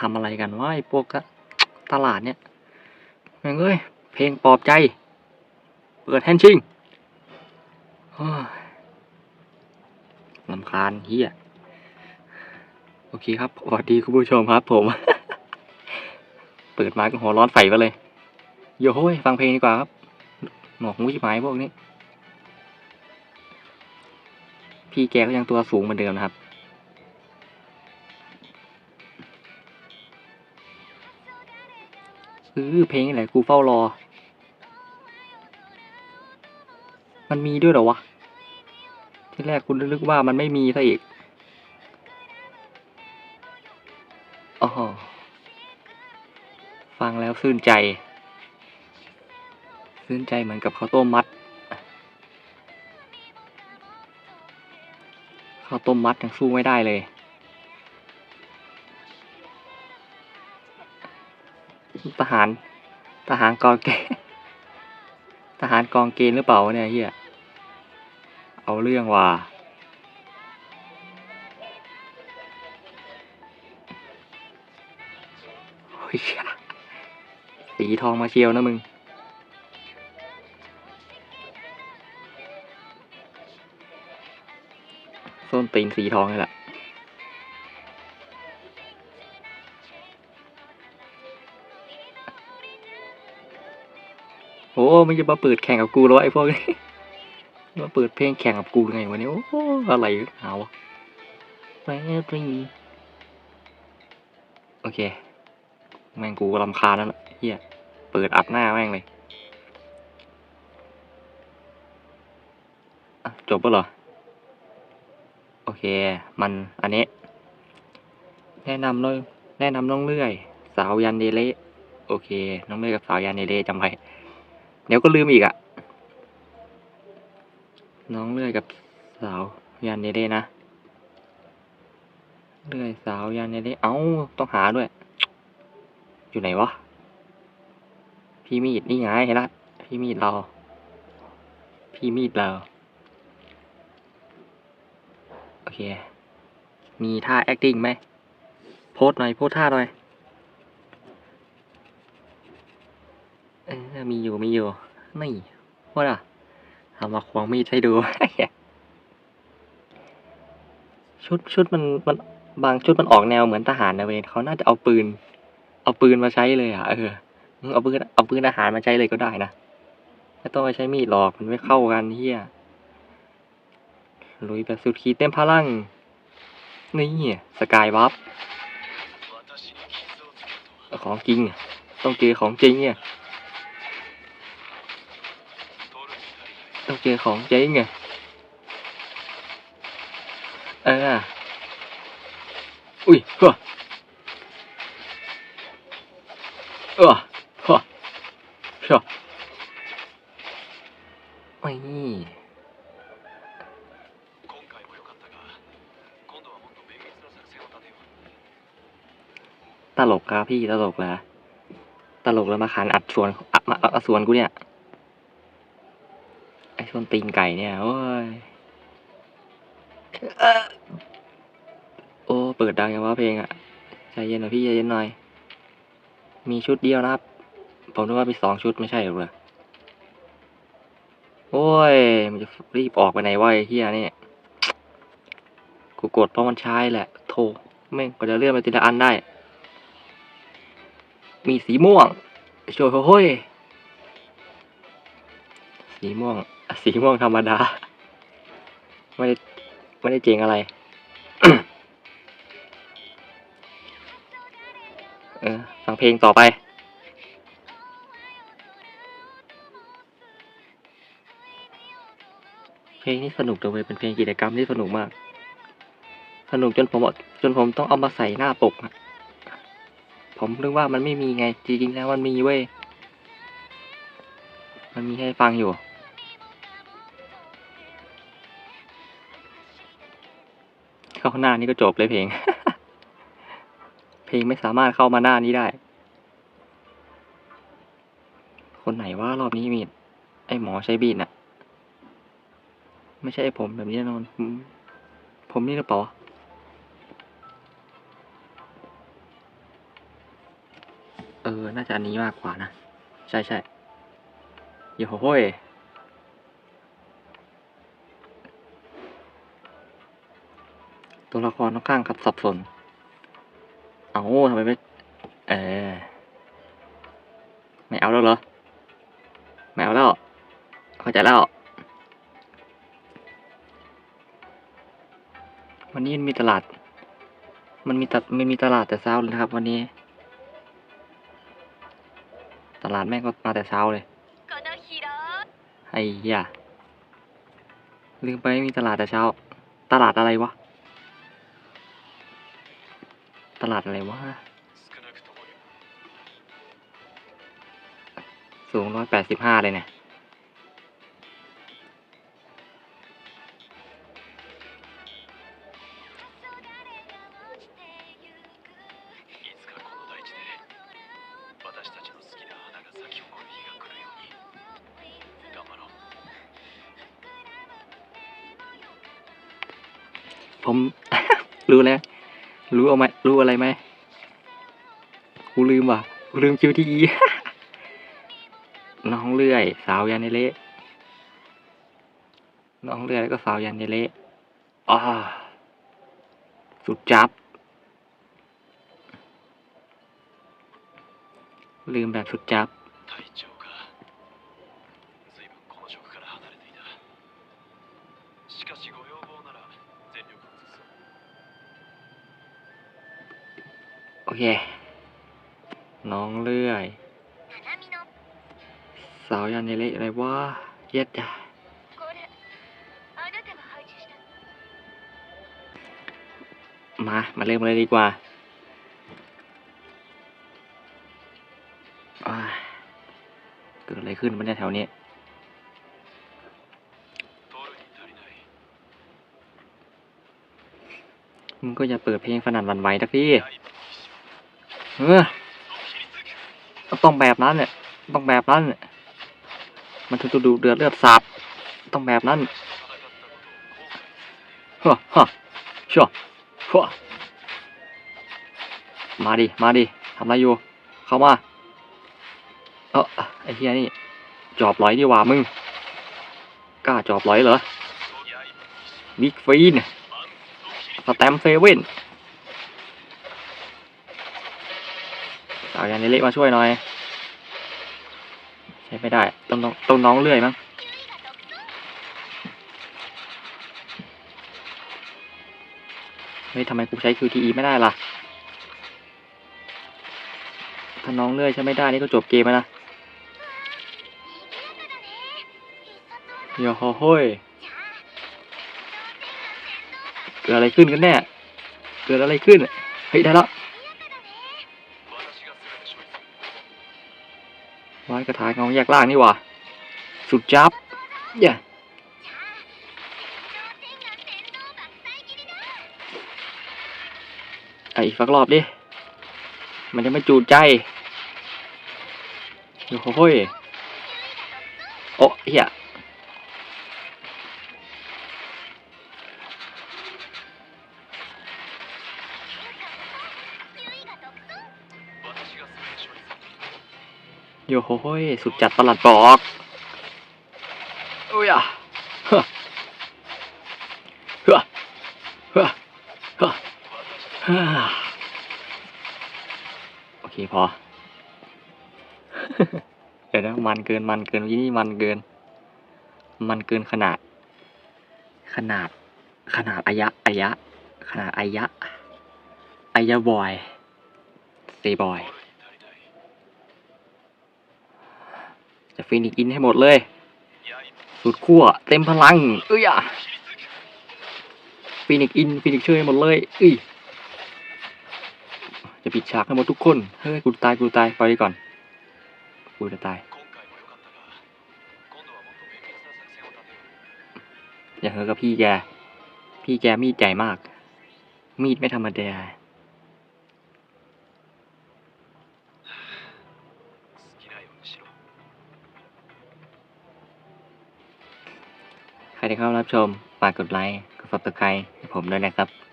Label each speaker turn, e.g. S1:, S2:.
S1: ทำอะไรกันวะไอ้พวกตลาดเนี่ยแม่งเอ้ยเพลงปลอบใจ เปิดแฮนชิงลำคาญเฮียโอเคครับสวัสดีคุณผู้ชมครับ ผม เปิดมาก็หัวร้อนไฟไปเลยโยโห้ยฟังเพลงดีกว่าครับ หนวกหูชิบหายพวกนี้ พี่แกก็ยังตัวสูงเหมือนเดิมนะครับ เออเพลงนี่แหละกูเฝ้ารอ มันมีด้วยเหรอวะ ที่แรกคุณนึกว่ามันไม่มีซะอีกอ๋อฟังแล้วซื่นใจ ซื่นใจเหมือนกับข้าวต้มมัดข้าวต้มมัดยังสู้ไม่ได้เลย ทหาร ทหารกองเกทหารกองเกณฑ์หรือเปล่าเนี่ยเฮียเอาเรื่องว่ะสีทองมาเชียวนะมึง ส้นตีนสีทองนี่แหละ โอ้ไม่จะมาเปิดแข่งกับกูแล้วไอ้พวกนี้มาเปิดเพลงแข่งกับกูไงวันนี้โอ้อะไรเอาวะแม่ตรีโอเค แม่งกูรำคาญแล้วล่ะเฮียเปิดอัดหน้าแม่งเลยจบแล้วเหรอ โอเค มันอันนี้ แนะนำน้องแนะนำน้องเลื่อย สาวยันเดเละโอเค น้องเลื่อยกับสาวยันเดเละจำไว้ เดี๋ยวก็ลืมอีกอะน้องเลื่อยกับสาวยันเดเล่นะเลื่อยสาวยันเดเล่เอ้าต้องหาด้วย อยู่ไหนวะ พี่มีดนี่ไงเห็นละพี่มีดเรา พี่มีดเรา โอเค มีท่า acting ไหม โพสหน่อย โพสท่าหน่อย เออมีอยู่มีอยู่นี่ว่าล่ะเอามาควงมีดให้ดู ชุดชุดมันมันบางชุดมันออกแนวเหมือนทหารนะเวยเขาน่าจะเอาปืน เอาปืนมาใช้เลยอะเออมึงเอาปืนเอาปืนทหารมาใช้เลยก็ได้นะไม่ต้องไปใช้มีดหรอกมันไม่เข้ากันเฮียลุยแบบสุดขีดเต็มพลัง นี่สกายวับของจริงอะต้องเจอของจริงเนี่ย ต้องเจอของเจ๊ไงเอออุ้ยก็เออฮะชอบไม่ตลกครับพี่ตลกแล้วตลกแล้วมาขานอัดชวนมาอัดชวนกูเนี่ย ไอชวนตีนไก่เนี่ยโอ้ยเอ่อโอ้เปิดดังยังว่าเพลงอะใจเย็นหน่อยพี่ใจเย็นหน่อย มีชุดเดียวนะครับ ผมนึกว่ามีสองชุดไม่ใช่หรอเลยโอ้ย มันจะรีบออกไปไหนวะไอ้เฮียเนี่ยกูกดเพราะมันใช้แหละโทรแม่งก็จะเลื่อนไปทีละอันได้ มีสีม่วงโชยโฮ้ยสีม่วง สีม่วงธรรมดา ไม่ได้ไม่ได้เจ๋งอะไร เออฟังเพลงต่อไป เพลงนี้สนุกจังเลยเป็นเพลงกิจกรรมที่สนุกมาก สนุกจนผมจนผมต้องเอามาใส่หน้าปกอะผมนึกว่ามันไม่มีไง จริงๆแล้วมันมีเว้ย มันมีให้ฟังอยู่ เข้าหน้านี่ก็จบเลยเพลง เพลงไม่สามารถเข้ามาหน้านี้ได้ คนไหนว่ารอบนี้มีด ไอหมอใช้บีดน่ะ ไม่ใช่ไอผมแบบนี้แน่นอน ผมนี่หรือเปล่าเออ น่าจะอันนี้มากกว่านะ ใช่ใช่โย่โห้ย ตัวละครค่อนข้างขับสับสน เอาทำไมไม่เออไม่เอาแล้วเหรอ ไม่เอาแล้ว เข้าใจแล้ว วันนี้มีตลาด มันมีตัดมันมีตลาดแต่เช้าเลยนะครับ วันนี้ ตลาดแม่งก็มาแต่เช้าเลย ไอ้ยาลืมไปมีตลาดแต่เช้า ตลาดอะไรวะ ตลาดอะไรวะ สูงร้อยแปดสิบห้าเลยเนี่ยผม รู้แล้ว รู้เอาไหมรู้อะไรไหมกูลืมว่ะกูลืมคิวทีีน้องเลื่อย สาวยาเนเละน้องเลื่อยแล้วก็สาวยาเนเละอ่าสุดจับ ลืมแบบสุดจับ อเค น้องเลื่อย สาวยานเนเละอะไรวะเย็ดจ้ะมา มาเริ่มเลยดีกว่า เกิดอะไรขึ้นบ้างนแถวนี้มึงก็อย่าเปิดเพลงสนั่นวันไหวสักที เออต้องแบบนั้นเนี่ย ต้องแบบนั้นเนี่ย มันถึงจะดูเดือดเลือดสาบ ต้องแบบนั้นฮะฮะชัวชัวมาดิ มาดิ ทำอะไรอยู่ เข้ามา เออไอเฮียนี่ จอบลอยดีว่ามึง กล้าจอบลอยเหรอ บิ๊กฟีนสแตมเซเว่น สาวยานเละมาช่วยหน่อยใช้ไม่ได้ต้องต้องต้องน้องเลื่อยมั้งเฮ้ยทำไมกูใช้ QTE ไม่ได้ล่ะ ถ้าน้องเลื่อยใช้ไม่ได้นี่ก็จบเกมแล้วนะโยโฮโฮ้ยเกิดอะไรขึ้นกันแน่ เกิดอะไรขึ้น เฮ้ย ได้แล้ว ร้อยกระถางเงาแยกล่างนี่วะสุดจับเย่ไอะอีกสักรอบดิ มันจะไม่จูดใจโอ้โหโอ้เหี้ย โยโหโหยสุดจัดประหลัดบอกโอ้ยอะเฮ้อเฮ้อเฮ้อเฮ้อเฮ้อโอเคพอ เดี๋ยวนะมันเกินมันเกินยี่นี่มันเกิน มันเกินขนาด ขนาด ขนาดอายะอายะ ขนาดอายะอายะบอยเซบอย ฟินิกอินให้หมดเลย สุดขั้วเต็มพลัง เอ้ยอะฟินิกอินฟินิกช่วยหมดเลยเอ้ยจะปิดฉากให้หมดทุกคน เฮ้ยกูตายกูตายไปดีก่อน กูจะตาย อย่าเฮ้อกับพี่แก พี่แกมีดใหญ่มาก มีดไม่ธรรมดา ที่เข้ารับชมฝากกดไลค์กด subscribe ให้ผมด้วยนะครับ